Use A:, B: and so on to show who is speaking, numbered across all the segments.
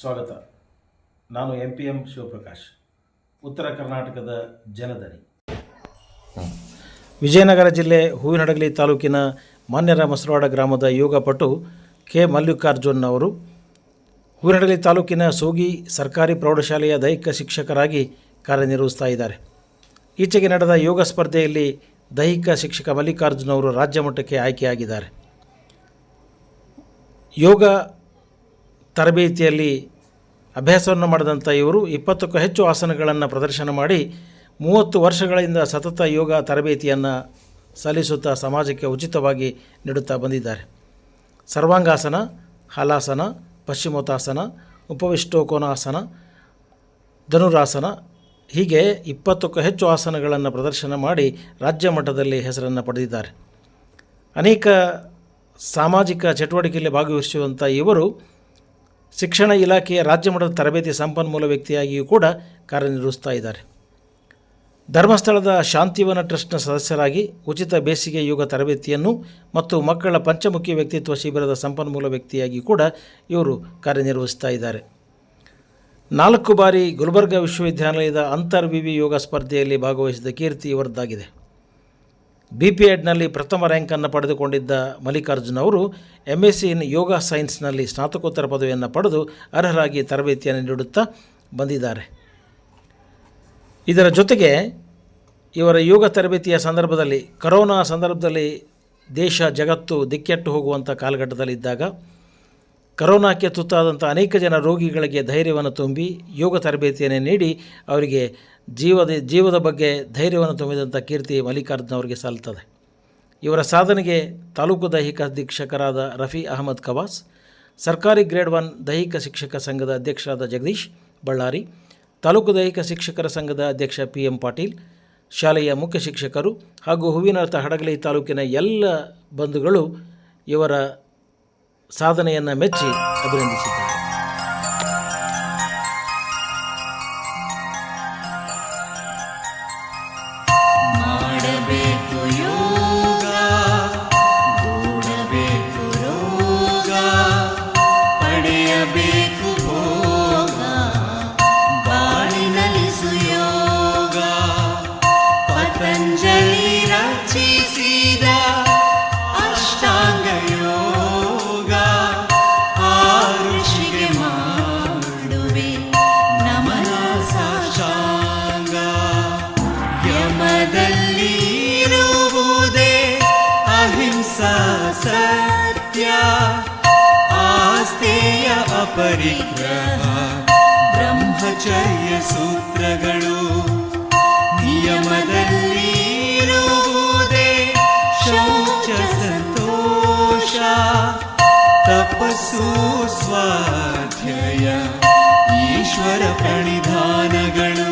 A: ಸ್ವಾಗತ. ನಾನು M P M Shivaprakash. ಉತ್ತರ ಕರ್ನಾಟಕದ ಜನಧನಿ ವಿಜಯನಗರ ಜಿಲ್ಲೆ ಹೂವಿನಡಗಲಿ ತಾಲೂಕಿನ ಮಾನ್ಯರ ಮಸರವಾಡ ಗ್ರಾಮದ ಯೋಗ ಪಟು ಕೆ ಮಲ್ಲಿಕಾರ್ಜುನ್ ಅವರು ಹೂವಿನಡಗಲಿ ತಾಲೂಕಿನ ಸೋಗಿ ಸರ್ಕಾರಿ ಪ್ರೌಢಶಾಲೆಯ ದೈಹಿಕ ಶಿಕ್ಷಕರಾಗಿ ಕಾರ್ಯನಿರ್ವಹಿಸ್ತಾ ಇದ್ದಾರೆ. ಈಚೆಗೆ ನಡೆದ ಯೋಗ ಸ್ಪರ್ಧೆಯಲ್ಲಿ ದೈಹಿಕ ಶಿಕ್ಷಕ ಮಲ್ಲಿಕಾರ್ಜುನ್ ಅವರು ರಾಜ್ಯ ಮಟ್ಟಕ್ಕೆ ಆಯ್ಕೆಯಾಗಿದ್ದಾರೆ. ಯೋಗ ತರಬೇತಿಯಲ್ಲಿ ಅಭ್ಯಾಸವನ್ನು ಮಾಡಿದಂಥ ಇವರು ಇಪ್ಪತ್ತಕ್ಕೂ ಹೆಚ್ಚು ಆಸನಗಳನ್ನು ಪ್ರದರ್ಶನ ಮಾಡಿ ಮೂವತ್ತು ವರ್ಷಗಳಿಂದ ಸತತ ಯೋಗ ತರಬೇತಿಯನ್ನು ಸಲ್ಲಿಸುತ್ತಾ ಸಮಾಜಕ್ಕೆ ಉಚಿತವಾಗಿ ನೀಡುತ್ತಾ ಬಂದಿದ್ದಾರೆ. ಸರ್ವಾಂಗಾಸನ, ಹಲಾಸನ, ಪಶ್ಚಿಮೋತ್ತಾಸನ, ಉಪವಿಷ್ಟೋಕೋನಾಸನ, ಧನುರಾಸನ ಹೀಗೆ ಇಪ್ಪತ್ತಕ್ಕೂ ಹೆಚ್ಚು ಆಸನಗಳನ್ನು ಪ್ರದರ್ಶನ ಮಾಡಿ ರಾಜ್ಯ ಮಟ್ಟದಲ್ಲಿ ಹೆಸರನ್ನು ಪಡೆದಿದ್ದಾರೆ. ಅನೇಕ ಸಾಮಾಜಿಕ ಚಟುವಟಿಕೆಯಲ್ಲಿ ಭಾಗವಹಿಸುವಂಥ ಇವರು ಶಿಕ್ಷಣ ಇಲಾಖೆಯ ರಾಜ್ಯ ಮಟ್ಟದ ತರಬೇತಿ ಸಂಪನ್ಮೂಲ ವ್ಯಕ್ತಿಯಾಗಿಯೂ ಕೂಡ ಕಾರ್ಯನಿರ್ವಹಿಸ್ತಾ ಇದ್ದಾರೆ. ಧರ್ಮಸ್ಥಳದ ಶಾಂತಿವನ ಟ್ರಸ್ಟ್ನ ಸದಸ್ಯರಾಗಿ ಉಚಿತ ಬೇಸಿಗೆ ಯೋಗ ತರಬೇತಿಯನ್ನು ಮತ್ತು ಮಕ್ಕಳ ಪಂಚಮುಖಿ ವ್ಯಕ್ತಿತ್ವ ಶಿಬಿರದ ಸಂಪನ್ಮೂಲ ವ್ಯಕ್ತಿಯಾಗಿ ಕೂಡ ಇವರು ಕಾರ್ಯನಿರ್ವಹಿಸ್ತಾ ಇದ್ದಾರೆ. ನಾಲ್ಕು ಬಾರಿ ಗುಲ್ಬರ್ಗಾ ವಿಶ್ವವಿದ್ಯಾಲಯದ ಅಂತರ್ವಿವಿ ಯೋಗ ಸ್ಪರ್ಧೆಯಲ್ಲಿ ಭಾಗವಹಿಸಿದ ಕೀರ್ತಿ ಇವರದ್ದಾಗಿದೆ ಬಿ ಪಿ ಎಡ್ನಲ್ಲಿ ಪ್ರಥಮ ರ್ಯಾಂಕನ್ನು ಪಡೆದುಕೊಂಡಿದ್ದ ಮಲ್ಲಿಕಾರ್ಜುನ್ ಅವರು M S C in yoga ಸೈನ್ಸ್ನಲ್ಲಿ ಸ್ನಾತಕೋತ್ತರ ಪದವಿಯನ್ನು ಪಡೆದು ಅರ್ಹರಾಗಿ ತರಬೇತಿಯನ್ನು ನೀಡುತ್ತಾ ಬಂದಿದ್ದಾರೆ. ಇದರ ಜೊತೆಗೆ ಇವರ ಯೋಗ ತರಬೇತಿಯ ಸಂದರ್ಭದಲ್ಲಿ, ಕರೋನಾ ಸಂದರ್ಭದಲ್ಲಿ ದೇಶ ಜಗತ್ತು ದಿಕ್ಕೆಟ್ಟು ಹೋಗುವಂಥ ಕಾಲಘಟ್ಟದಲ್ಲಿದ್ದಾಗ ಕರೋನಾಕ್ಕೆ ತುತ್ತಾದಂಥ ಅನೇಕ ಜನ ರೋಗಿಗಳಿಗೆ ಧೈರ್ಯವನ್ನು ತುಂಬಿ ಯೋಗ ತರಬೇತಿಯನ್ನು ನೀಡಿ ಅವರಿಗೆ ಜೀವದ ಜೀವದ ಬಗ್ಗೆ ಧೈರ್ಯವನ್ನು ತುಂಬಿದಂಥ ಕೀರ್ತಿ ಮಲ್ಲಿಕಾರ್ಜುನ ಅವರಿಗೆ ಸಲ್ತದೆ ಇವರ ಸಾಧನೆಗೆ ತಾಲೂಕು ದೈಹಿಕ ಅಧೀಕ್ಷಕರಾದ ರಫಿ ಅಹಮದ್ ಕವಾಸ್, ಸರ್ಕಾರಿ ಗ್ರೇಡ್ ಒನ್ ದೈಹಿಕ ಶಿಕ್ಷಕ ಸಂಘದ ಅಧ್ಯಕ್ಷರಾದ ಜಗದೀಶ್ ಬಳ್ಳಾರಿ, ತಾಲೂಕು ದೈಹಿಕ ಶಿಕ್ಷಕರ ಸಂಘದ ಅಧ್ಯಕ್ಷ ಪಿ ಎಂ ಪಾಟೀಲ್, ಶಾಲೆಯ ಮುಖ್ಯ ಶಿಕ್ಷಕರು ಹಾಗೂ ಹೂವಿನರ್ಥ ಹಡಗಲಿ ತಾಲೂಕಿನ ಎಲ್ಲ ಬಂಧುಗಳು ಇವರ ಸಾಧನೆಯನ್ನು ಮೆಚ್ಚಿ ಅಭಿನಂದಿಸಿದ್ದಾರೆ.
B: ಮಾಡಬೇಕು ಯೋಗ ಅಪರಿಗ್ರಹ ಬ್ರಹ್ಮಚರ್ಯ ಸೂತ್ರಗಳು ನಿಯಮದಲ್ಲಿ ಇರುವುದೇ ಶೌಚ ಸಂತೋಷ ತಪಸ್ಸು ಸ್ವಾಧ್ಯಾಯ ಈಶ್ವರ ಪ್ರಣಿಧಾನಗಳು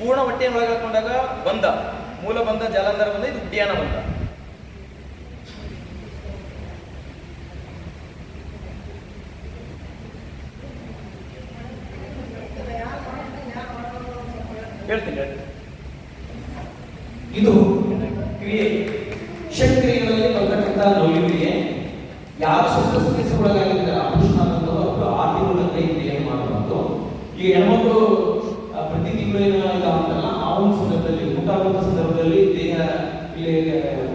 C: ಪೂರ್ಣ ಹೊಟ್ಟೆಯನ್ನು ಒಳಗೆ ಹಾಕೊಂಡಾಗ ಬಂದ ಮೂಲ ಬಂದ ಜಲಂಧರ ಬಂದ ಇದು ಉಡ್ಯಾನ ಬಂದ ಹೇಳ್ತೀನಿ
D: ಇದು ಕ್ರಿಯೆ. ಶಕ್ತಿಯಲ್ಲಿ ಬರ್ತಕ್ಕಂಥ ಲೌಲ್ಯಕ್ರಿಯೆ ಯಾರು ಶಸ್ತ್ರಚಿಕಿತ್ಸೆ ಒಳಗಾಗಿದ್ದಾರೆ ಆಪರೇಷನ್ ಆಗುತ್ತೋ ಅವರು ಆರ್ಥಿಕ ಕ್ರಿಯೆಯನ್ನು ಮಾಡಬಾರ್ದು ಈಗ ಹೆಣ್ಮಕ್ಳು ಪ್ರತಿ ತಿಂಗಳು ಇದಾಗುತ್ತಲ್ಲ ಆ ಒಂದು ಸಂದರ್ಭದಲ್ಲಿ ಊಟ ಸಂದರ್ಭದಲ್ಲಿ ದೇಹ ಇಲ್ಲಿ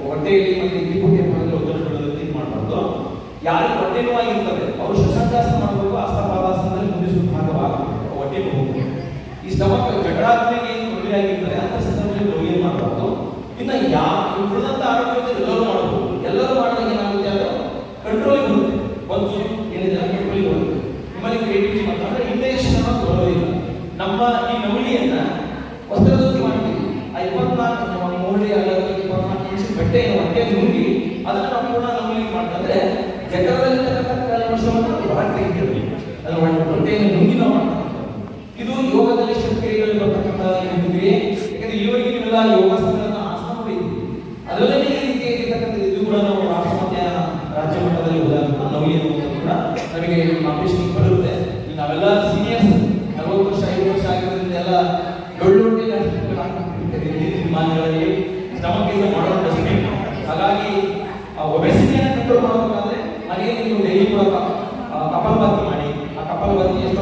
D: ಹೊಟ್ಟೆಯಲ್ಲಿ ಮತ್ತೆ ಕಿಬ್ಬುಟ್ಟಿ ಭಾಗದಲ್ಲಿ ಒತ್ತಡಗಳಲ್ಲಿ ಇದು ಮಾಡಬಾರ್ದು. ಯಾರು ಹೊಟ್ಟೆ ನೋವಾಗಿರ್ತದೆ ಅವರು ಶಸ್ತ್ರಾಭ್ಯಾಸ ಮಾಡಬೇಕು ಅಸ್ತಪಾದಾಸನದಲ್ಲಿ ಮುಂದೆ ಸುತ್ತ ಹೊಟ್ಟೆ ನೋವು ಈ ಸ್ಟಮಕ್ ಜಗಳಾತ್ಮೆಗೆ ಹೊಟ್ಟೆಯನ್ನು ಇದು ಯೋಗದಲ್ಲಿ ಶಕ್ತಿಗಳಲ್ಲಿ ಬರ್ತಕ್ಕಂಥ ಒಂದು ಕ್ರಿಯೆ ಯಾಕಂದ್ರೆ ಇಲ್ಲಿವರೆಗೆ ನೀವೆಲ್ಲ ಯೋಗಾಸನಗಳನ್ನ ಆಸನ ಅದರಲ್ಲಿ ಈ ರೀತಿಯಾಗಿರ್ತಕ್ಕಂಥ ಇದು ಕೂಡ ನಾವು ರಾಷ್ಟ್ರಪತಿಯ ರಾಜ್ಯ ಮಟ್ಟದಲ್ಲಿ ಹೋದಾಗ ನವಲಿ ಅನ್ನುವಂಥದ್ದು ಕೂಡ ನಮಗೆ ಕಾಂಪಿಟೇಷನ್ ಬರುತ್ತೆ. ನಾವೆಲ್ಲ ಸೀನಿಯರ್ಸ್ ನಲವತ್ತು ವರ್ಷ ಐದು ವರ್ಷ ಆಗಿರೋದ್ರಿಂದ ಎಲ್ಲ ಡೊಳ್ಳೊಟ್ಟೆ ವಿಮಾನಗಳಲ್ಲಿ ಶ್ರಮ Paulo Elias